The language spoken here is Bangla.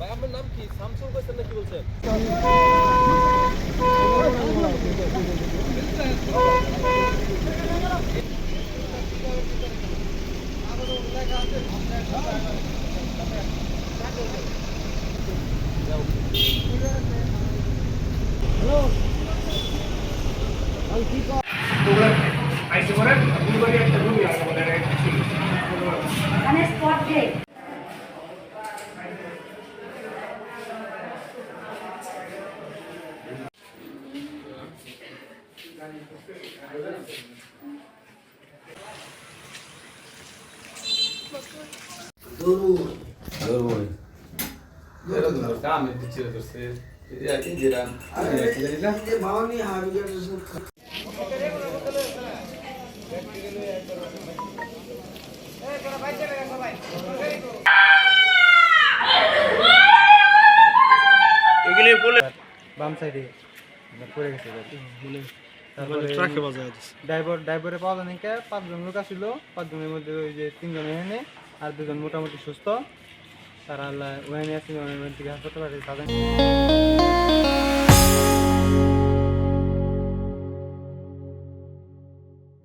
ভাই আপনার নাম কি স্যামসুং কইছেন নাকি বলছেন মানে বাম সাইডে পড়ে গেছে তারপরে ট্রাকে বাজায় ড্রাইভার ড্রাইভারে পাওয়া যায় নাকি পাঁচজন লোক আসিল। পাঁচজনের মধ্যে ওই যে তিনজন এখানে আর দুজন মোটামুটি সুস্থ। তারা ওখানে আসছিল ওখানে থেকে হাসপাতালে তাদের